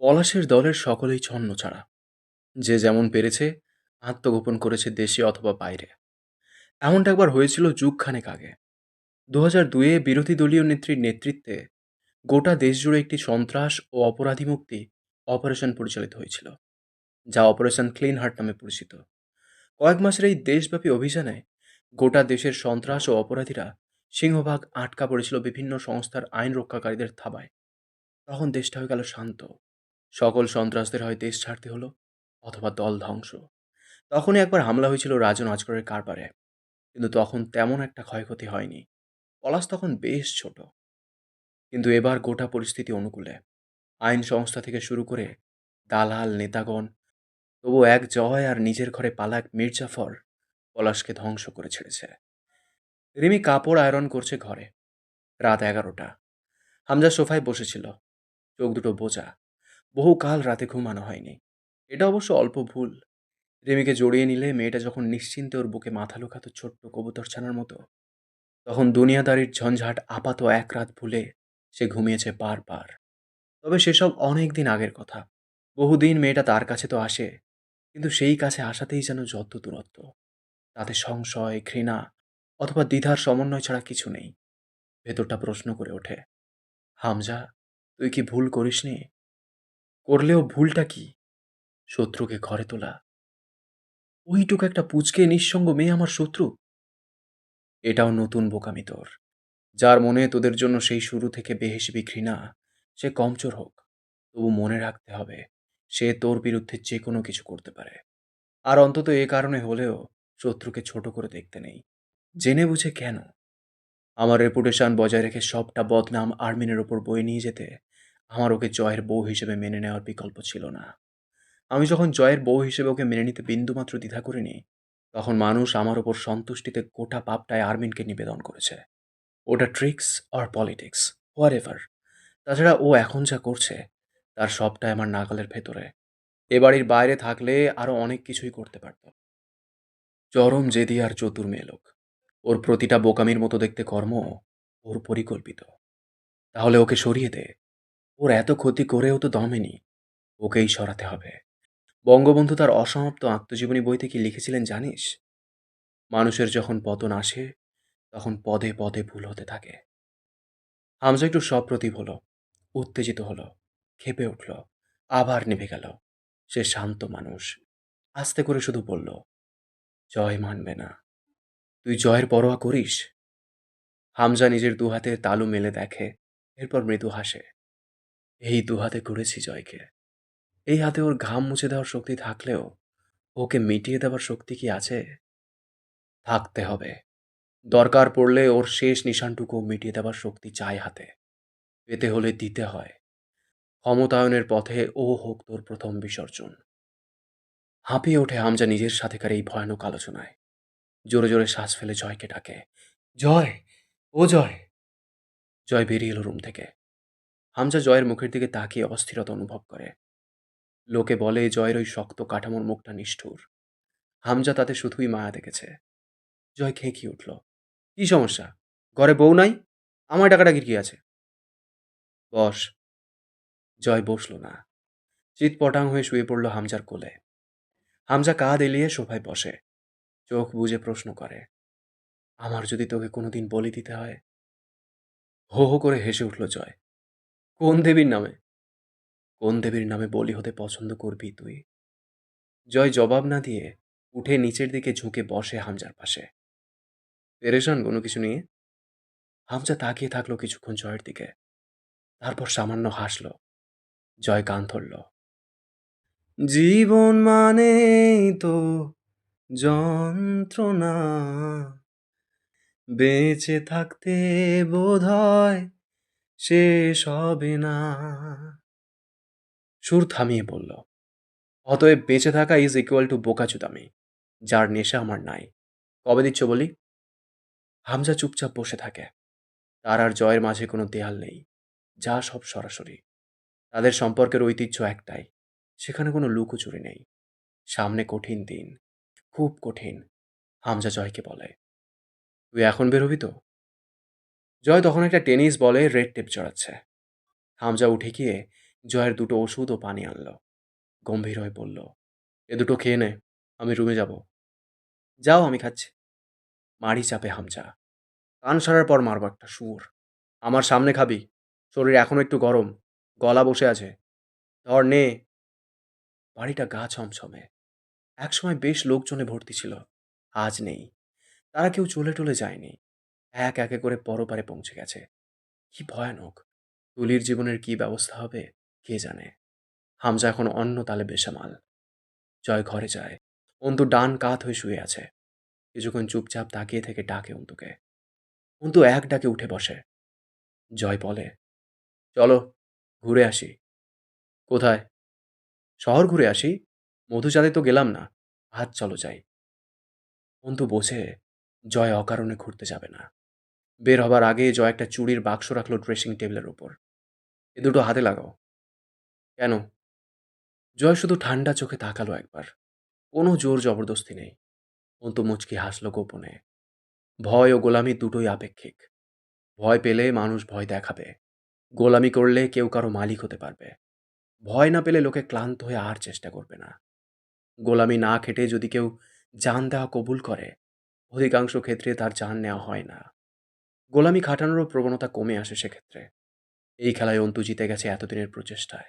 পলাশের দলের সকলেই ছন্ন ছাড়া। যে যেমন পেরেছে, আত্মগোপন করেছে দেশে অথবা বাইরে। এমনটা একবার হয়েছিল যুগখানেক আগে। দু হাজার দুয়ে বিরোধী দলীয় নেত্রীর নেতৃত্বে গোটা দেশ জুড়ে একটি সন্ত্রাস ও অপরাধী মুক্তি অপারেশন পরিচালিত হয়েছিল, যা অপারেশন ক্লিন হার্ট নামে পরিচিত। কয়েক মাসের এই দেশব্যাপী অভিযানে গোটা দেশের সন্ত্রাস ও অপরাধীরা সিংহভাগ আটকা পড়েছিল বিভিন্ন সংস্থার আইন রক্ষাকারীদের থাবায়। তখন দেশটা হয়ে গেল শান্ত। সকল সন্ত্রাসদের হয় দেশ ছাড়তে হলো, অথবা দল ধ্বংস। তখনই একবার হামলা হয়েছিল রাজন আজগরের কারবারে। কিন্তু তখন তেমন একটা ক্ষয়ক্ষতি হয়নি। পলাশ তখন বেশ ছোট। কিন্তু এবার গোটা পরিস্থিতি অনুকূলে। আইন সংস্থা থেকে শুরু করে দালাল, নেতাগণ, তবু এক জয় আর নিজের ঘরে পালাক মির্জাফর পলাশকে ধ্বংস করে ছেড়েছে। রিমি কাপড় আয়রন করছে ঘরে। রাত এগারোটা। হামজা সোফায় বসেছিল। চোখ দুটো বোঝা। বহু কাল রাতে ঘুমানো হয়নি। এটা অবশ্য অল্প ভুল। রেমিকে জড়িয়ে নিলে মেয়েটা যখন নিশ্চিন্তে ওর বুকে মাথা লুকাতো ছোট্ট কবুতর ছানার মতো, তখন দুনিয়াদারির ঝঞ্ঝাট আপাত এক রাত ভুলে সে ঘুমিয়েছে বারবার তবে সেসব অনেক দিন আগের কথা। বহুদিন মেয়েটা তার কাছে তো আসে, কিন্তু সেই কাছে আসাতেই যেন যত দূরত্ব। তাতে সংশয়, ঘৃণা অথবা দ্বিধার সমন্বয় ছাড়া কিছু নেই। ভেতরটা প্রশ্ন করে ওঠে, হামজা, তুই কি ভুল করিসনি? করলেও ভুলটা কি? শত্রুকে ঘরে তোলা। ওইটুকু একটা পুচকে নিঃসঙ্গ মেয়ে আমার শত্রু। এটাও নতুন বোকামি তোর। যার মনে তোদের জন্য সেই শুরু থেকে বেহেসবি ঘৃণা সে কমচোর হোক। তবু মনে রাখতে হবে, সে তোর বিরুদ্ধে যে কোনো কিছু করতে পারে। আর অন্তত এ কারণে হলেও শত্রুকে ছোট করে দেখতে নেই। জেনে বুঝে কেন? আমার রেপুটেশন বজায় রেখে সবটা বদনাম আর্মিনের ওপর বয়ে নিয়ে যেতে আমার ওকে জয়ের বউ হিসেবে মেনে নেওয়ার বিকল্প ছিল না। আমি যখন জয়ের বউ হিসেবে ওকে মেনে নিতে বিন্দুমাত্র দ্বিধা করিনি, তখন মানুষ আমার ওপর সন্তুষ্টিতে গোটা পাপটায় আর্মিনকে নিবেদন করেছে। ওটা ট্রিক্স আর পলিটিক্স হোয়ার এভার তাছাড়া ও এখন যা করছে, তার সবটাই আমার নাগালের ভেতরে। এ বাড়ির বাইরে থাকলে আরও অনেক কিছুই করতে পারত। চরম জেদি আর চতুর মেয়ে লোক। ওর প্রতিটা বোকামির মতো দেখতে কর্ম ওর পরিকল্পিত। তাহলে ওকে সরিয়ে দে। ওর এত ক্ষতি করেও তো দমেনি ওকেই সরাতে হবে। বঙ্গবন্ধু তার অসমাপ্ত আত্মজীবনী বইতে কি লিখেছিলেন জানিস? মানুষের যখন পতন আসে, তখন পদে পদে ভুল হতে থাকে। হামজা একটু সপ্রতিভ হলো, উত্তেজিত হলো, খেপে উঠল, আবার নেভে গেল। সে শান্ত মানুষ, আস্তে করে শুধু বলল, জয় মানবে না। তুই জয়ের পরোয়া করিস? হামজা নিজের দুহাতে তালু মেলে দেখে, এরপর মৃদু হাসে। এই দুহাতে করেছি জয়কে। এই হাতে ওর ঘাম মুছে দেওয়ার শক্তি থাকলেও ওকে মিটিয়ে দেওয়ার শক্তি কি আছে? থাকতে হবে। দরকার পড়লে ওর শেষ নিশানটুকু মিটিয়ে দেওয়ার শক্তি চাই হাতে। পেতে হলে দিতে হয়। ক্ষমতায়নের পথে ও হোক তোর প্রথম বিসর্জন। হাঁপিয়ে ওঠে হামজা নিজের সাথেকার এই ভয়ানক আলোচনায়। জোরে জোরে শ্বাস ফেলে জয়কে ডাকে। জয়! ও জয়! জয় বেরিয়ে এলো রুম থেকে। হামজা জয়ের মুখের দিকে তাকিয়ে অস্থিরতা অনুভব করে। লোকে বলে, জয়ের ওই শক্ত কাঠামোর মুখটা নিষ্ঠুর। হামজা তাতে শুধুই মায়া দেখেছে। জয় খেঁকিয়ে উঠল। কি সমস্যা? ঘরে বউ নাই? আমার টাকাটাকির কি আছে? বস। জয় বসল না। চিৎ পটাং হয়ে শুয়ে পড়ল হামজার কোলে। হামজা কাঁধ এলিয়ে সোফায় বসে। চোখ বুঝে প্রশ্ন করে, আমার যদি তোকে কোনোদিন বলি দিতে হয়? হো হো করে হেসে উঠল জয়। কোন দেবীর নামে? কোন দেবীর নামে বলি হতে পছন্দ করবি তুই? জয় জবাব না দিয়ে উঠে নিচের দিকে ঝুঁকে বসে হামজার পাশে। পেরেশান, কোনো কিছু নিয়ে? হামজা তাকিয়ে থাকল কিছুক্ষণ জয়ের দিকে। তারপর সামান্য হাসল। জয় কান ধরল। জীবন মানে তো যন্ত্রণা। বেঁচে থাকতে বোধ হয় শেষ হবে না। সুর থামিয়ে বলল, অতএব বেঁচে থাকা ইজ ইকুয়াল টু বোকাচুদামি, যার নেশা আমার নাই। কবে দিচ্ছ বলি? হামজা চুপচাপ বসে থাকে। তার আর জয়ের মাঝে কোনো দেয়াল নেই, যা সব সরাসরি। তাদের সম্পর্কের ঐতিহ্য একটাই, সেখানে কোনো লুকোচুরি নেই। সামনে কঠিন দিন, খুব কঠিন, হামজা জয়কে বলে, তুই এখন বেরোবি তো? জয় তখন একটা টেনিস বলে রেড টেপ চড়াচ্ছে। হামজা উঠে গিয়ে জয়ের দুটো ওষুধ ও পানি আনলো। গম্ভীর হয়ে বলল, এ দুটো খেয়ে নে, আমি রুমে যাব। যাও, আমি খাচ্ছি। মারি চাপে হামজা। কান সারার পর মারব একটা সুর আমার সামনে খাবি। শরীর এখনও একটু গরম। গলা বসে আছে। ধর, নে। বাড়িটা গা ছমছমে। একসময় বেশ লোকজনে ভর্তি ছিল। আজ নেই। তারা কেউ চলে টলে যায়নি। এক একে করে পরপারে পৌঁছে গেছে। কি ভয়ানক। তুলির জীবনের কি ব্যবস্থা হবে, কে জানে? হামজা এখন অন্য তালে বেসামাল। জয় ঘরে যায়। অন্তু ডান কাত হয়ে শুয়ে আছে। কিছুক্ষণ চুপচাপ তাকিয়ে থেকে ডাকে অন্তুকে। অন্তু এক ডাকে উঠে বসে। জয় বলে, চলো, ঘুরে আসি। কোথায়? শহর ঘুরে আসি। মধুচাঁদে তো গেলাম না। আজ চলো যাই। অন্তু বোঝে, জয় অকারণে ঘুরতে যাবে না। বের হবার আগে জয় একটা চুড়ির বাক্স রাখল ড্রেসিং টেবিলের ওপর। এ দুটো হাতে লাগাও। কেন? জয় শুধু ঠান্ডা চোখে তাকালো একবার। কোনো জোর জবরদস্তি নেই। অন্তু মুচকি হাসলো গোপনে। ভয় ও গোলামি দুটোই আপেক্ষিক। ভয় পেলে মানুষ ভয় দেখাবে। গোলামি করলে কেউ কারও মালিক হতে পারবে। ভয় না পেলে লোকে ক্লান্ত হয়ে আর চেষ্টা করবে না। গোলামি না খেটে যদি কেউ জান দেওয়া কবুল করে, অধিকাংশ ক্ষেত্রে তার জান নেওয়া হয় না। গোলামি খাটানোরও প্রবণতা কমে আসে সেক্ষেত্রে। এই খেলায় অন্তু জিতে গেছে এতদিনের প্রচেষ্টায়।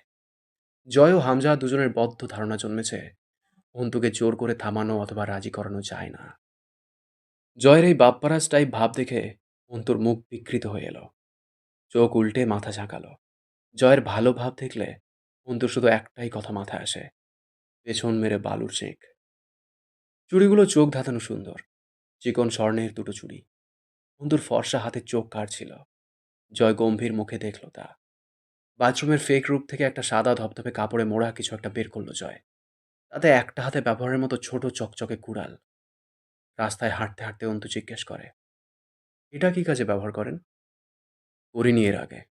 জয় ও হামজা দুজনের বদ্ধ ধারণা জন্মেছে। অন্তুকে জোর করে থামানো অথবা রাজি করানো যায় না। জয়ের এই বাপ্পারাজ টাইপ ভাব দেখে অন্তুর মুখ বিকৃত হয়ে এলো। চোখ উল্টে মাথা ঝাঁকালো। জয়ের ভালো ভাব দেখলে অন্তুর শুধু একটাই কথা মাথায় আসে, পেছন মেরে বালুর শেখ চুড়িগুলো চোখ ধাঁধানো সুন্দর। চিকন স্বর্ণের দুটো চুড়ি। অন্তুর ফর্সা হাতে চোখ কাটছিল জয় গম্ভীর মুখে দেখল তা। বাথরুমের ফেক রূপ থেকে একটা সাদা ধপধপে কাপড়ে মোড়া কিছু একটা বের করল জয়। তাতে একটা হাতে ব্যবহারের মতো ছোট চকচকে কুড়াল। রাস্তায় হাঁটতে হাঁটতে অন্তু জিজ্ঞেস করে, এটা কি কাজে ব্যবহার করেন? করিনি এর আগে।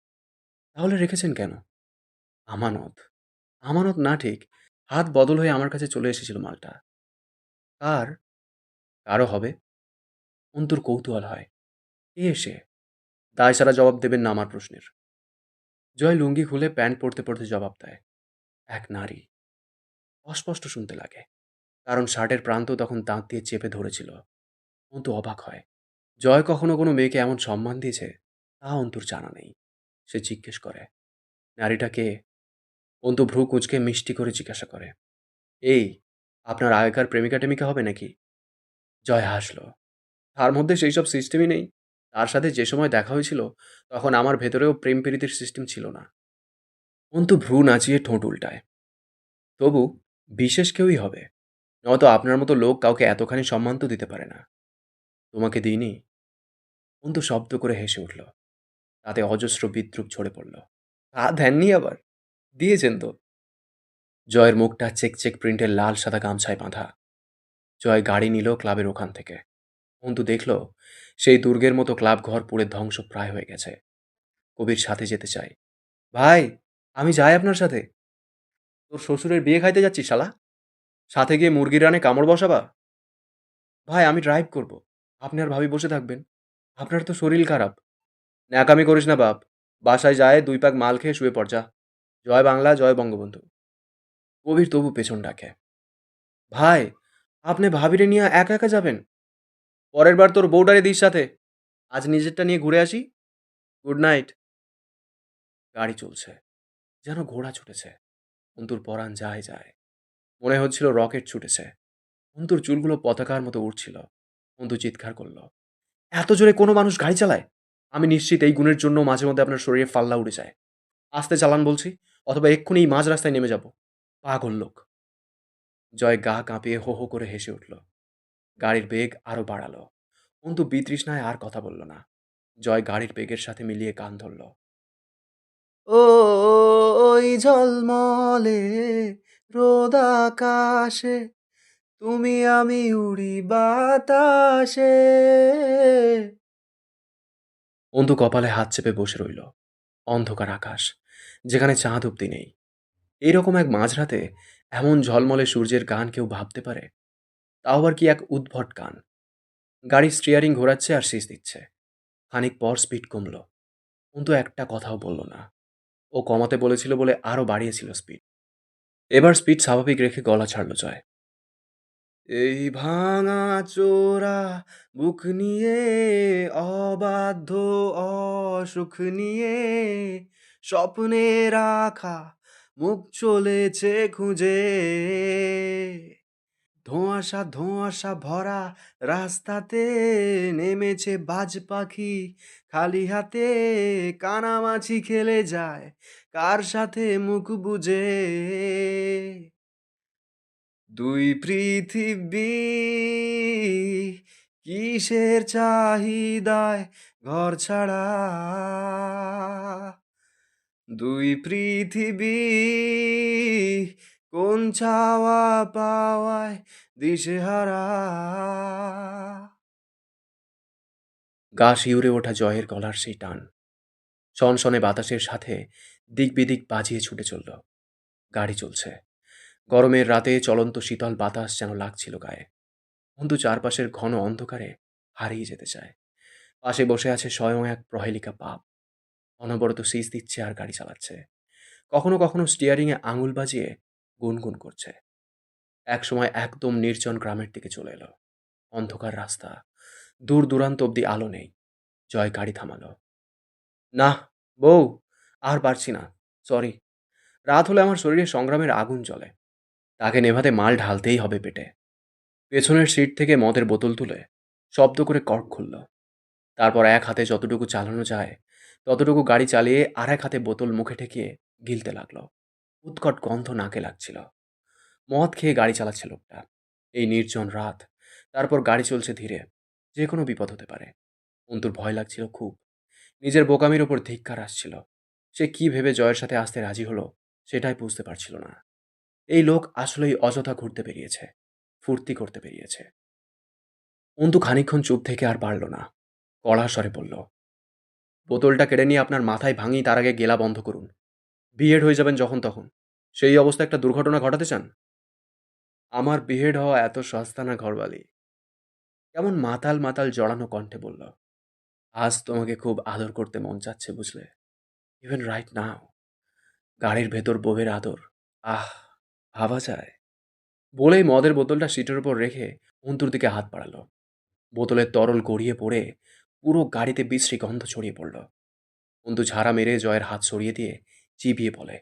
তাহলে রেখেছেন কেন? আমানত। আমানত না ঠিক, হাত বদল হয়ে আমার কাছে চলে এসেছিল মালটা। কার? কারও হবে। অন্তুর কৌতূহল হয়। কে এসে দায় সারা জবাব দেবেন না আমার প্রশ্নের। জয় লুঙ্গি খুলে প্যান্ট পরতে পরতে জবাব দেয়, এক নারী। অস্পষ্ট শুনতে লাগে, কারণ শার্টের প্রান্ত তখন দাঁত দিয়ে চেপে ধরেছিল। অন্তু অবাক হয়, জয় কখনো কোনো মেয়েকে এমন সম্মান দিয়েছে? তা অন্তুর জানা নেই। সে জিজ্ঞেস করে, নারীটা কে? অন্তু ভ্রু কুঁচকে মিষ্টি করে জিজ্ঞাসা করে, এই, আপনার আগেকার প্রেমিকা টেমিকা হবে নাকি? জয় হাসল, তার মধ্যে সেই সব সিস্টেমই নেই। তার সাথে যে সময় দেখা হয়েছিল, তখন আমার ভেতরেও প্রেম প্রীতির সিস্টেম ছিল না। অন্তু ভ্রু নাচিয়ে ঠোঁট উল্টায়। তবু বিশেষ কেউই হবে। নয়তো আপনার মতো লোক কাউকে এতখানি সম্মান তো দিতে পারে না। তোমাকে দিইনি? অন্তু শব্দ করে হেসে উঠল। তাতে অজস্র বিদ্রুপ ঝরে পড়ল। তা দেননি আবার? দিয়েছেন তো? জয়ের মুখটা চেক চেক প্রিন্টের লাল সাদা গামছায় বাঁধা। জয় গাড়ি নিল ক্লাবের ওখান থেকে। অন্তু দেখল, সেই দুর্গের মতো ক্লাব ঘর পুড়ে ধ্বংস প্রায় হয়ে গেছে। কবির সাথে যেতে চাই ভাই, আমি যাই আপনার সাথে। তোর শ্বশুরের বিয়ে খাইতে যাচ্ছি শালা? সাথে গিয়ে মুরগির রানে কামড় বসাবা? ভাই, আমি ড্রাইভ করব। আপনি আর ভাবি বসে থাকবেন। আপনার তো শরীর খারাপ। ন্যাকামি করিস না বাপ। বাসায় যায়, দুই পাক মাল খেয়ে শুয়ে পড়, যা। জয় বাংলা, জয় বঙ্গবন্ধু। কবির তবু পেছন ডাকে। ভাই, আপনি ভাবিরে নিয়ে একা একা যাবেন? পরের বার তোর বউডারে দিস সাথে। আজ নিজেরটা নিয়ে ঘুরে আসি। গুড নাইট গাড়ি চলছে। যেন ঘোড়া ছুটেছে। অন্তুর পরাণ যায় যায়। মনে হচ্ছিল রকেট ছুটেছে। অন্তুর চুলগুলো পতাকার মতো উঠছিল অন্তু চিৎকার করল, এত জোরে কোনো মানুষ গাড়ি চালায়? আমি নিশ্চিত এই গুণের জন্য মাঝে মধ্যে আপনার শরীরে ফাল্লা উড়ে যায়। আস্তে চালান বলছি, অথবা এক্ষুনি এই মাঝ রাস্তায় নেমে যাব। পাগল লোক। জয় গা কাঁপিয়ে হো হো করে হেসে উঠল। গাড়ির বেগ আরও বাড়ালো। অন্তু বিতৃষ্ণায় আর কথা বলল না। জয় গাড়ির বেগের সাথে মিলিয়ে কান ধরল। ও ওই ঝলমলে রোদ আকাশে তুমি আমি উড়ি বাতাসে। অন্তু কপালে হাত চেপে বসে রইল অন্ধকার আকাশ যেখানে চাঁদ অব্দি নেই। এইরকম এক মাঝরাতে এমন ঝলমলে সূর্যের গান কেউ ভাবতে পারে? তাও আবার কি এক উদ্ভট গান? গাড়ি স্টিয়ারিং ঘোরাচ্ছে আর শীষ দিচ্ছে। খানিক পর স্পিড কমল। অন্তু একটা কথাও বলল না। ও কমাতে বলেছিল বলে আরও বাড়িয়েছিল স্পিড এবার স্পিড স্বাভাবিক রেখে গলা ছাড়ল জয়। এই ভাঙা চোরা বুক নিয়ে, অবাধ্য অসুখ নিয়ে, স্বপ্নে রাখা মুখ চলেছে খুঁজে। ধোঁয়াশা ধোঁয়াশা ভরা রাস্তাতে নেমেছে বাজ পাখি। খালি হাতে কানামাছি খেলে যায়, কার সাথে মুখ বুঝে দুই পৃথিবী কিসের চাহিদায় ঘর ছাড়া? দুই পৃথিবী কোন চাওয়া পাওয়ায় দিশেহারা? গা শিউরে ওঠা জয়ের গলার সেই টান। সনসনে বাতাসের সাথে দিক বিদিক বাজিয়ে ছুটে চলল। গাড়ি চলছে। গরমের রাতে চলন্ত শীতল বাতাস যেন লাগছিল গায়ে। বন্ধু চারপাশের ঘন অন্ধকারে হারিয়ে যেতে চায়। পাশে বসে আছে স্বয়ং এক প্রহেলিকা পাপ। অনবরত সিজ দিচ্ছে আর গাড়ি চালাচ্ছে। কখনো কখনো স্টিয়ারিংয়ে আঙুল বাজিয়ে গুনগুন করছে। একসময় একদম নির্জন গ্রামের দিকে চলে এলো। অন্ধকার রাস্তা, দূর দূরান্ত অবধি আলো নেই। জয় গাড়ি থামালো। না, বউ, আর পারছি না, সরি। রাত হলে আমার শরীরে সংগ্রামের আগুন জ্বলে। তাকে নেভাতে মাল ঢালতেই হবে পেটে। পেছনের সিট থেকে মদের বোতল তুলে শব্দ করে কর্ক খুলল। তারপর এক হাতে যতটুকু চালানো যায়, ততটুকু গাড়ি চালিয়ে আর এক হাতে বোতল মুখে ঠেকিয়ে গিলতে লাগল। উৎকট গন্ধ নাকে লাগছিল। মদ খেয়ে গাড়ি চালাচ্ছে লোকটা। এই নির্জন রাত, তারপর গাড়ি চলছে ধীরে। যে কোনো বিপদ হতে পারে। অন্তুর ভয় লাগছিল খুব। নিজের বোকামির ওপর ধিক্কার আসছিল। সে কি ভেবে জয়ের সাথে আসতে রাজি হলো, সেটাই বুঝতে পারছিল না। এই লোক আসলেই অযথা ঘুরতে বেরিয়েছে, ফুর্তি করতে বেরিয়েছে। অন্তু খানিক্ষণ চুপ থেকে আর পারল না। কড়া স্বরে বলল, বোতলটা কেড়ে নিয়ে আপনার মাথায় ভাঙি, তার আগে গেলা বন্ধ করুন। বিহেড হয়ে যাবেন যখন তখন। সেই অবস্থায় একটা দুর্ঘটনা ঘটাতে চান? আমার বিহেড হওয়া এত সস্তা না ঘরবালি। কেমন মাতাল মাতাল জড়ানো কণ্ঠে বলল, আজ তোমাকে খুব আদর করতে মন চাচ্ছে বুঝলে? ইভেন রাইট নাও গাড়ির ভেতর বউয়ের আদর। আহ, ভাবা যায়। বলেই মদের বোতলটা সিটের উপর রেখে অন্তুর দিকে হাত বাড়ালো। বোতলের তরল গড়িয়ে পড়ে পুরো গাড়িতে বিশ্রী গন্ধ ছড়িয়ে পড়ল। অন্তু ঝাড়া মেরে জয়ের হাত সরিয়ে দিয়ে চিবিয়ে বলে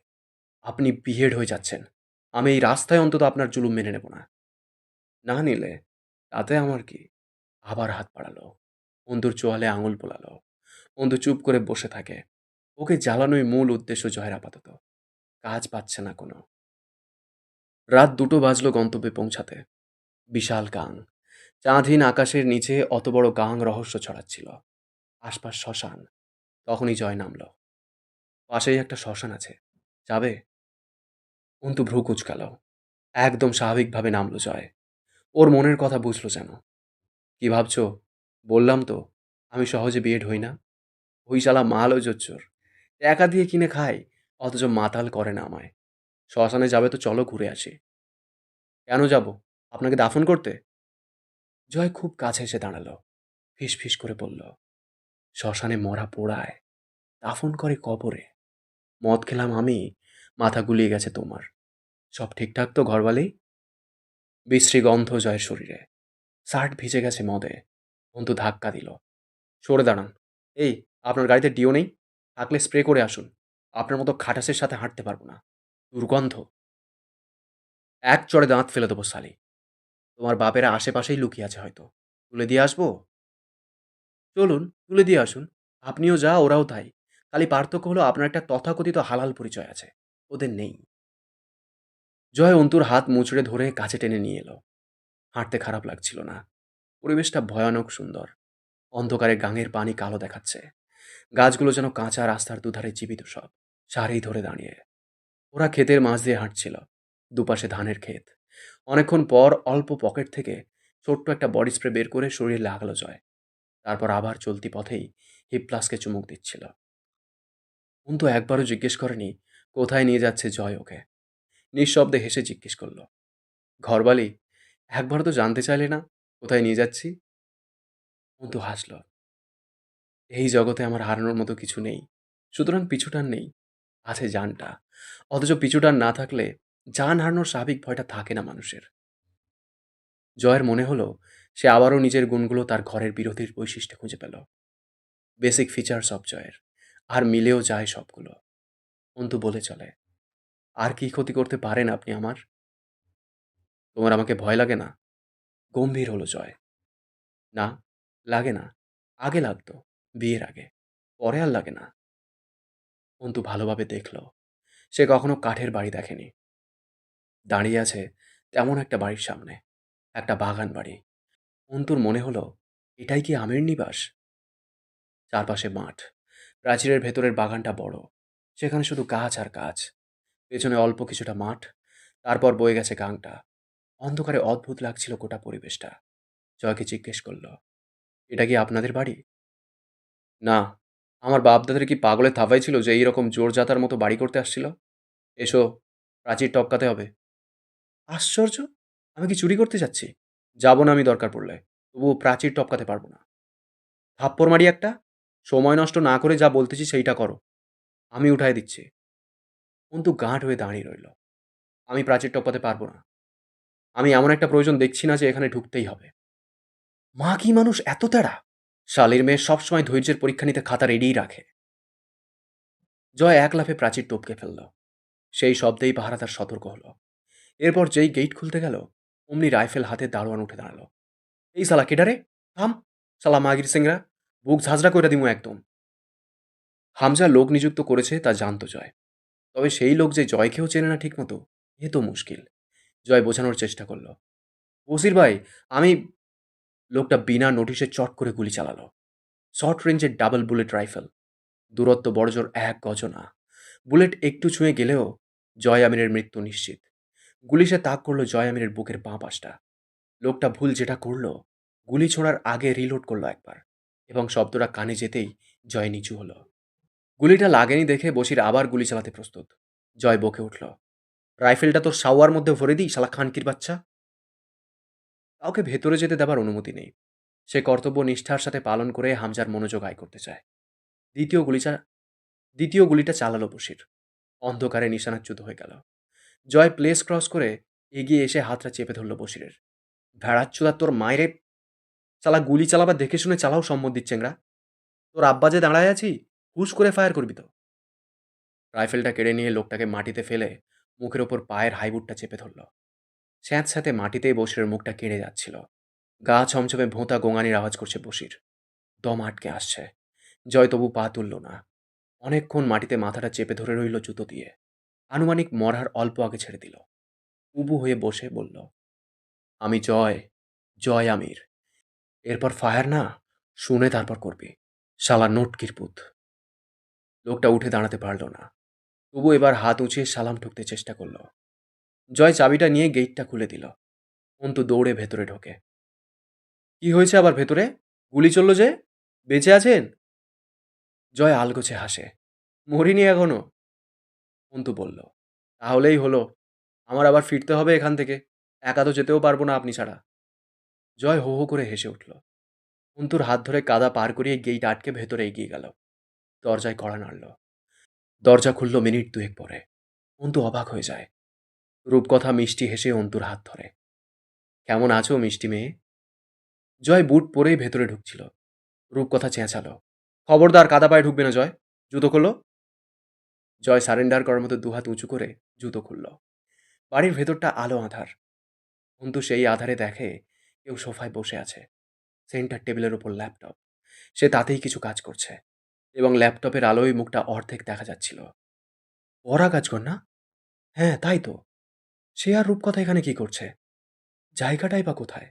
আপনি বিহেড হয়ে যাচ্ছেন। আমি এই রাস্তায় অন্তত আপনার জুলুম মেনে নেব না। না নিলে তাতে আমার কি? আবার হাত বাড়ালো। অন্তুর চোয়ালে আঙুল পোলালো। অন্তু চুপ করে বসে থাকে। ওকে জ্বালানোই মূল উদ্দেশ্য জয়ের আপাতত। কাজ পাচ্ছে না কোনো। রাত দুটো বাজলো গন্তব্যে পৌঁছাতে। বিশাল গাং। চাঁদহীন আকাশের নিচে অত বড় গাং রহস্য ছড়াচ্ছিল। আশপাশ শ্মশান। তখনই জয় নামল। পাশেই একটা শ্মশান আছে। যাবে? অন্তু ভ্রু কুচকাল। একদম স্বাভাবিকভাবে নামলো জয়। ওর মনের কথা বুঝলো যেন। কি ভাবছ? বললাম তো, আমি সহজে বিয়েড হই না। ওই শালা মাল ও জোচ্চোর। টাকা দিয়ে কিনে খাই অথচ মাতাল করে না আমায়। শ্মশানে যাবে তো চলো ঘুরে আসি। কেন যাব? আপনাকে দাফন করতে? জয় খুব কাছে এসে দাঁড়াল। ফিস ফিস করে বলল, শ্মশানে মরা পোড়ায়, দাফন করে কবরে। মদ খেলাম আমি, মাথা গুলিয়ে গেছে তোমার। সব ঠিকঠাক তো ঘরবালি বিশ্রী গন্ধ জয়ের শরীরে। শার্ট ভিজে গেছে মদে। বন্ধু ধাক্কা দিল। সরে দাঁড়ান। এই, আপনার গাড়িতে ডিও নেই? থাকলে স্প্রে করে আসুন। আপনার মতো খাটাসের সাথে হাঁটতে পারব না। দুর্গন্ধ। এক চড়ে দাঁত ফেলে দেবো, সালি। তোমার বাপেরা আশেপাশেই লুকিয়ে আছে হয়তো। তুলে দিয়ে আসব? চলুন, তুলে দিয়ে আসুন। আপনিও যা, ওরাও তাই। খালি পার্থক্য হলো আপনার একটা তথাকথিত হালাল পরিচয় আছে। ওদের নেই। জয় অন্তুর হাত মুচড়ে ধরে কাছে টেনে নিয়ে এলো। হাঁটতে খারাপ লাগছিল না। পরিবেশটা ভয়ানক সুন্দর। অন্ধকারে গাঙের পানি কালো দেখাচ্ছে। গাছগুলো যেন কাঁচা রাস্তার দুধারে জীবিত সব। সারি ধরে দাঁড়িয়ে। ওরা ক্ষেতের মাছ দিয়ে হাঁটছিল। দুপাশে ধানের ক্ষেত। অনেকক্ষণ পর অল্প পকেট থেকে ছোট্ট একটা বডি স্প্রে বের করে শরীরে লাগালো জয়। তারপর আবার চলতি পথেই হিপপ্লাসকে চুমুক দিচ্ছিল। অন্তু একবারও জিজ্ঞেস করেনি, কোথায় নিয়ে যাচ্ছে জয় ওকে? নিঃশব্দে হেসে জিজ্ঞেস করল, ঘরবালি, একবার তো জানতে চাইলে না, কোথায় নিয়ে যাচ্ছি? অন্তু হাসল, এই জগতে আমার হারানোর মতো কিছু নেই, সুতরাং পিছুটান নেই, আছে জানটা, অথচ পিছুটান না থাকলে জান হারানোর স্বাভাবিক ভয়টা থাকে না মানুষের। জয়ের মনে হলো, সে আবারও নিজের গুণগুলো তার ঘরের বিরোধীর বৈশিষ্ট্য খুঁজে পেল। বেসিক ফিচার্স অফ জয়ের, আর মিলেও যায় সবগুলো। অন্তু বলে চলে আর কি ক্ষতি করতে পারেন আপনি আমার? তোমার আমাকে ভয় লাগে না? গম্ভীর হলো জয়। না, লাগে না। আগে লাগতো, বিয়ের আগে। পরে আর লাগে না। অন্তু ভালোভাবে দেখল। সে কখনো কাঠের বাড়ি দেখেনি। দাঁড়িয়ে আছে তেমন একটা বাড়ির সামনে, একটা বাগান বাড়ি। অন্তুর মনে হলো, এটাই কি আমের নিবাস? চারপাশে মাঠ, প্রাচীরের ভেতরের বাগানটা বড়। সেখানে শুধু গাছ আর গাছ। পেছনে অল্প কিছুটা মাঠ, তারপর বয়ে গেছে গাংটা। অন্ধকারে অদ্ভুত লাগছিল গোটা পরিবেশটা। জয়কে জিজ্ঞেস করল, এটা কি আপনাদের বাড়ি? না, আমার বাপদাদের কি পাগলে থাবাই ছিল যে এইরকম জোরজাতার মতো বাড়ি করতে আসছিল? এসো, প্রাচীর টপকাতে হবে। আশ্চর্য! আমি কি চুরি করতে যাচ্ছি? যাব না আমি দরকার পড়লে, তবুও প্রাচীর টপকাতে পারব না। থাপ্পড় মারি একটা? সময় নষ্ট না করে যা বলতেছি সেইটা করো। আমি উঠাই দিচ্ছি। অন্তু গাঁট হয়ে দাঁড়িয়ে রইল। আমি প্রাচীর টপকাতে পারব না। আমি এমন একটা প্রয়োজন দেখছি না যে এখানে ঢুকতেই হবে। মা কি মানুষ এত তেড়া? শালির মেয়ে সবসময় ধৈর্যের পরীক্ষা নিতে খাতা রেডিই রাখে। জয় এক লাফে প্রাচীর টপকে ফেলল। সেই শব্দেই পাহারাদার সতর্ক হলো। এরপর যেই গেট খুলতে গেল, অমনি রাইফেল হাতে দারোয়ান উঠে দাঁড়াল। এই সালা কেডারে থাম। সালা মাগির সিংরা, বুক ঝাঁঝরা করে দিমু একদম। হামজা লোক নিযুক্ত করেছে তা জানতো জয়। তবে সেই লোক যে জয়কেও চেনে না ঠিকমতো, এ তো মুশকিল। জয় বোঝানোর চেষ্টা করল। বসির ভাই, আমি লোকটা বিনা নোটিশে চট করে গুলি চালালো। শর্ট রেঞ্জের ডাবল বুলেট রাইফেল। দূরত্ব বড়জোর এক গজনা। বুলেট একটু ছুঁয়ে গেলেও জয় আমিরের মৃত্যু নিশ্চিত। গুলি সে তাক করল জয় আমিরের বুকের বাঁ পাশটা। লোকটা ভুল যেটা করল, গুলি ছোড়ার আগে রিলোড করল একবার এবং শব্দটা কানে যেতেই জয় নিচু হলো। গুলিটা লাগেনি দেখে বসির আবার গুলি চালাতে প্রস্তুত। জয় বকে উঠল, রাইফেলটা তোর সাওয়ার মধ্যে ভরে দিই, শালা খানকির বাচ্চা। কাউকে ভেতরে যেতে দেবার অনুমতি নেই। সে কর্তব্য নিষ্ঠার সাথে পালন করে হামজার মনোযোগ আয় করতে চায়। দ্বিতীয় গুলিটা দ্বিতীয় গুলিটা চালালো বসির অন্ধকারে নিশানাচ্যুত হয়ে গেল। জয় প্লেস ক্রস করে এগিয়ে এসে হাতটা চেপে ধরল বসিরের ভেড়াচ্চুদা তোর মায়েরে চালা গুলি চালাবার দেখে শুনে চালাও সম্মত দিচ্ছেংরা তোর আব্বা যে দাঁড়ায় আছি হুশ করে ফায়ার করবি তো। রাইফেলটা কেড়ে নিয়ে লোকটাকে মাটিতে ফেলে মুখের ওপর পায়ের হাইবুটটা চেপে ধরল। স্যাঁত সাথে মাটিতেই বসিরের মুখটা কেড়ে যাচ্ছিল। গা ছমছমে ভোঁতা গোঙানির আওয়াজ করছে বসির। দম আটকে আসছে। জয় তবু পা তুলল না। অনেকক্ষণ মাটিতে মাথাটা চেপে ধরে রইল জুতো দিয়ে। আনুমানিক মরার অল্প আগে ছেড়ে দিল। উবু হয়ে বসে বলল, আমি জয় জয় আমির। এরপর ফায়ার না, শুনে তারপর করবি। শালা নোটকির পুত। লোকটা উঠে দাঁড়াতে পারল না। তবু এবার হাত উঁচিয়ে সালাম ঠুকতে চেষ্টা করল। জয় চাবিটা নিয়ে গেটটা খুলে দিল। অন্তু দৌড়ে ভেতরে ঢোকে। কি হয়েছে আবার ভেতরে? গুলি চলল যে? বেঁচে আছেন? জয় আলগোছে হাসে। মরিনি এখনও? অন্তু বলল, তাহলেই হলো। আমার আবার ফিরতে হবে এখান থেকে। একা তো যেতেও পারব না আপনি ছাড়া। জয় হো হো করে হেসে উঠল। অন্তুর হাত ধরে কাদা পার করিয়ে গেইট আটকে ভেতরে এগিয়ে গেল। দরজায় কড়া নাড়ল। দরজা খুলল মিনিট দুয়েক পরে। অন্তু অবাক হয়ে যায়। রূপকথা মিষ্টি হেসে অন্তুর হাত ধরে। কেমন আছো, মিষ্টি মেয়ে? জয় বুট পরেই ভেতরে ঢুকছিল। রূপকথা চেঁচালো। খবরদার, কাদা পায়ে ঢুকবে না, জয়। জুতো খুললো জয় সারেন্ডার করার মতো দুহাত উঁচু করে জুতো খুলল। বাড়ির ভেতরটা আলো আধার। অন্তু সেই আধারে দেখে কেউ সোফায় বসে আছে। সেন্টার টেবিলের ওপর ল্যাপটপ। সে তাতেই কিছু কাজ করছে। এবং ল্যাপটপের আলোয় মুখটা অর্ধেক দেখা যাচ্ছিল। পরা কাজ কর না? হ্যাঁ তাই তো। সে আর রূপকথা এখানে কি করছে? জায়গাটাই বা কোথায়?